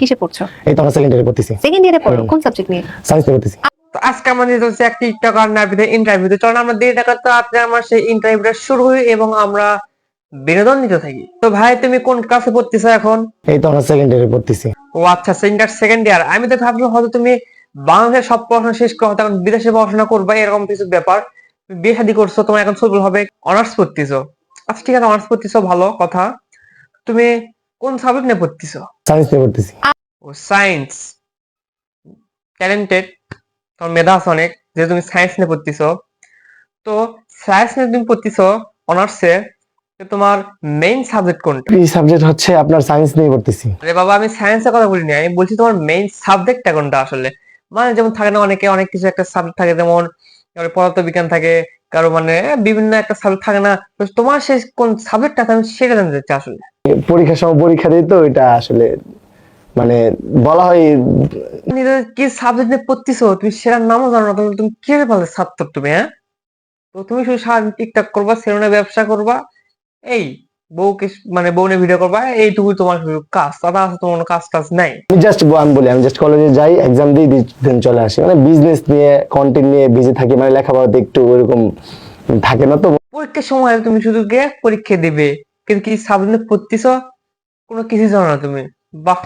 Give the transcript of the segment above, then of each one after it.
কিসে পড়ছো? এই তো আমরা সেকেন্ড ইয়ারে পড়তেছি। সেকেন্ড ইয়ারে পড়ো কোন সাবজেক্ট নিয়ে? সায়েন্স নিয়ে পড়তেছি। তো আজকে আমাদের হচ্ছে এক টিকটকার নাবিতে ইন্টারভিউ চলো আমরা দেরি টাকা তো আজকে আমার সেই ইন্টারভিউটা শুরু হই এবং আমরা বিনোদন নিতে থাকি। তো ভাই তুমি কোন ক্লাসে পড়তেছো এখন? এই তো আমরা সেকেন্ড ইয়ারে পড়তেছি। ও আচ্ছা সেকেন্ড সেকেন্ড ইয়ার আমি তো ভাবছিলাম হয়তো তুমি বাংলাদেশের সব পড়াশোনা শেষ করো তখন বিদেশে পড়াশোনা করবে এরকম কিছু ব্যাপার। বিয়ে শাদী করছ তোমার এখন সবল হবে। অনার্স পড়তেছো। আচ্ছা ঠিক আছে অনার্স পড়তেছো ভালো কথা। তুমি কোন সাবজেক্ট নিয়ে পড়তেছো? সায়েন্স নিয়ে পড়তেছি। ও সায়েন্স ট্যালেন্টেড তোমার মেধা আছে অনেক যে তুমি সায়েন্স নিয়ে পড়তেছো। তো সায়েন্স নিয়ে তুমি পড়তেছো অনার্সে তোমার মেইন সাবজেক্ট কোনটা? এই সাবজেক্ট হচ্ছে আপনার সায়েন্স নিয়ে পড়তেছি। আরে বাবা আমি সায়েন্সের কথা বলিনি আমি বলছি তোমার মেইন সাবজেক্টটা কোনটা আসলে? মানে যেমন থাকে না অনেকে অনেক কিছু একটা সাবজেক্ট থাকে যেমন পদার্থ বিজ্ঞান থাকে কারও মানে বিভিন্ন একটা সাবজেক্ট থাকে না। তো তোমার শেষ কোন সাবজেক্টটা আমি সেটা জানতে চাচ্ছি আসলে। পরীক্ষার সময় পরীক্ষা দিই তো এটা আসলে মানে বলা হয় তুমি কি সাবজেক্ট নিয়ে পড়তেছো? তুমি সেটার নামও জানো না তাহলে তুমি কীভাবে পারলে ছাত্র তুমি হ্যাঁ? তো তুমি শুধু সারাদিন টিকটক করবা সেলুনে ব্যবসা করবা এই বউকে মানে বউ নিয়ে ভিডিও করবা এইটুকুই তোমার কাজ তাছাড়া আছে তোমার কাজ টাজ নাই। আমি জাস্ট আমি বলি আমি জাস্ট কলেজে যাই এক্সাম দিই দেন চলে আসি। মানে বিজনেস নিয়ে কন্টেন্ট নিয়ে বিজি থাকি মানে লেখাপড়াতে একটু ওইরকম থাকে না তো। পরীক্ষার সময় তুমি শুধু গিয়ে পরীক্ষা দিবে। কিন্তু কি নিয়ে পড়তেছো? কোনো কিছু জানো না তুমি। বাহ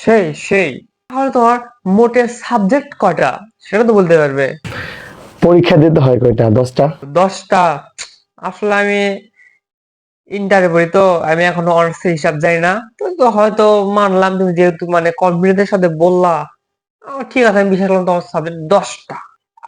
সেই সেই। তাহলে তোমার মোটে সাবজেক্ট কয়টা? সেটা তো বলতে পারবে। পরীক্ষা দিতে হয় কয়টা? দশটা? দশটা। আসলে আমি ইন্টারে পড়ি তো আমি এখনও অনার্স হিসাব জানি না। তো তো হয়তো মানলাম তুমি যেহেতু মানে কনফিডেন্সের সাথে বললা। ঠিক আছে আমি বিশ্বাস করলাম তোমার সাবজেক্ট দশটা।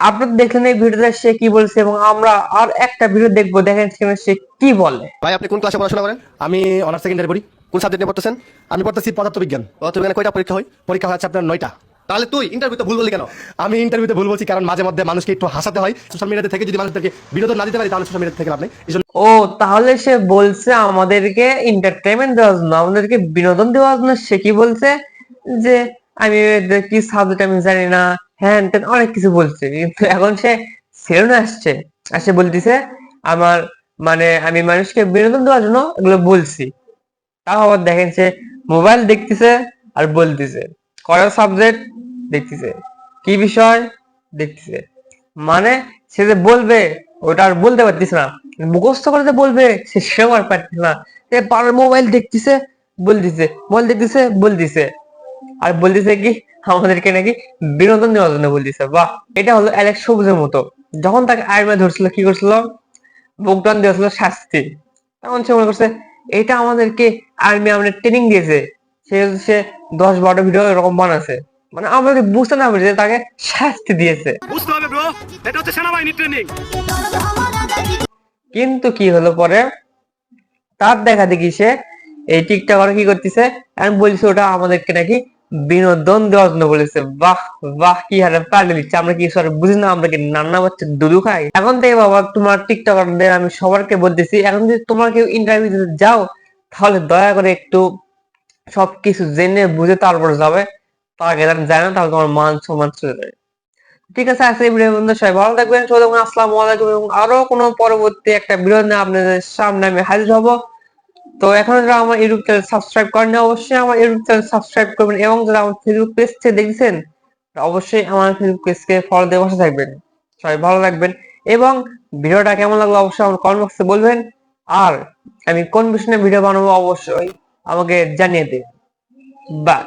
আপনারা দেখলেন এই ভিডিওতে সে কি বলছে এবং আমরা আর একটা ভিডিও দেখব। দেখেন সেখানে সে কি বলে? ভাই আপনি কোন ক্লাসে পড়াশোনা করেন? আমি অনার্স সেকেন্ডারি পড়ি। কোন সাবজেক্ট নিয়ে পড়তেছেন? আমি পড়তেছি পদার্থ পদার্থবিজ্ঞান। পদার্থবিজ্ঞানে কয়টা পরীক্ষা হয়? পরীক্ষা হচ্ছে আপনার নয়টা। তাহলে তুই ইন্টারভিউতে ভুল বললি কেন? আমি ইন্টারভিউতে ভুল বলছি কারণ মাঝে মধ্যে মানুষকে একটু হাসাতে হয়। সোশ্যাল মিডিয়াতে থেকে যদি মানুষদেরকে বিনোদন না দিতে পারি তাহলে সোশ্যাল মিডিয়া থেকে লাভ নেই। ও তাহলে সে বলছে আমাদেরকে এন্টারটেনমেন্ট দেওয়ার জন্য আমাদেরকে বিনোদন দেওয়ার জন্য। সে কি বলছে? যে আমি এদের কি সাবজেক্ট আমি জানি না। হ্যান ত্যান অনেক কিছু বলছে। কিন্তু এখন সে সেলুনে আসছে। আর সে বলতেছে আমার মানে আমি মানুষকে বিনোদন দেওয়ার জন্য এগুলো বলছি। তাও আবার দেখেন সে মোবাইল দেখতেছে আর বলতেছে। কয়টা সাবজেক্ট দেখতেছে। কি বিষয়? দেখতেছে। মানে সে যে বলবে, ওটা আর বলতে পারতিস না। মুখস্থ করে যে বলবে, সে সেও আর পারতিস না। সে পাড়ার মোবাইল দেখতেছে, বলতেছে। মোবাইল দেখতেছে, বলতেছে। আর বলতেছে কি, আমাদেরকে নাকি বিনোদন দেওয়ার জন্য বলতেছে। বাহ, এটা হলো অ্যালেক্স সবুজের মতো। যখন তাকে আর্মে ধরছিল, কি করছিল? বুকডাউন দিয়েছিল শাস্তি। তখন সে মনে করছে এটা আমাদেরকে আর্মি আমাদের ট্রেনিং দিয়েছে। সে সে দশ বারো ভিডিও এরকম বানাচ্ছে। মানে আমাদের বুঝতে না পারছে যে তাকে শাস্তি দিয়েছে। বুঝতে হবে ব্রো এটা হচ্ছে সেনাবাহিনী ট্রেনিং কিন্তু কি হলো পরে? তার দেখা দেখি সে এই টিকটকার কি করতেছে? আমি বলছি ওটা আমাদেরকে নাকি বিনোদন দেওয়ার জন্য বলেছে, বাহ বাহ, কি হারে পাল্টে দিচ্ছে আমরা কি সব বুঝি না, আমরা কি নান্না বাচ্চা দুধু খাই? এখন থেকে বাবা, তোমার টিকটকারদের আমি সবারকে বলতেছি, এখন যদি তোমার কেউ ইন্টারভিউ দিতে যাও, তাহলে দয়া করে একটু সবকিছু জেনে বুঝে তারপর যাবে। তার আগে যায় না, তাহলে তোমার মান সম্মান চলে যাবে। ঠিক আছে আজকে ভিডিও বন্ধু সবাই ভালো থাকবেন আসসালামু আলাইকুম এবং আরও কোনো পরবর্তী একটা ভিডিও নিয়ে আপনাদের সামনে আমি হাজির হব। তো এখন যারা আমার ইউটিউব চ্যানেল সাবস্ক্রাইব করেন অবশ্যই আমার ইউটিউব চ্যানেল সাবস্ক্রাইব করবেন এবং যারা আমার ফেসবুক পেজ থেকে দেখছেন, অবশ্যই আমার ফেসবুক পেজকে ফলো দিয়ে বসে থাকবেন। সবাই ভালো থাকবেন এবং ভিডিওটা কেমন লাগল অবশ্যই আমার কমেন্ট বক্সে বলবেন। আর আমি কোন বিষয়ে ভিডিও বানাবো অবশ্যই আমাকে জানিয়ে দিন। বাই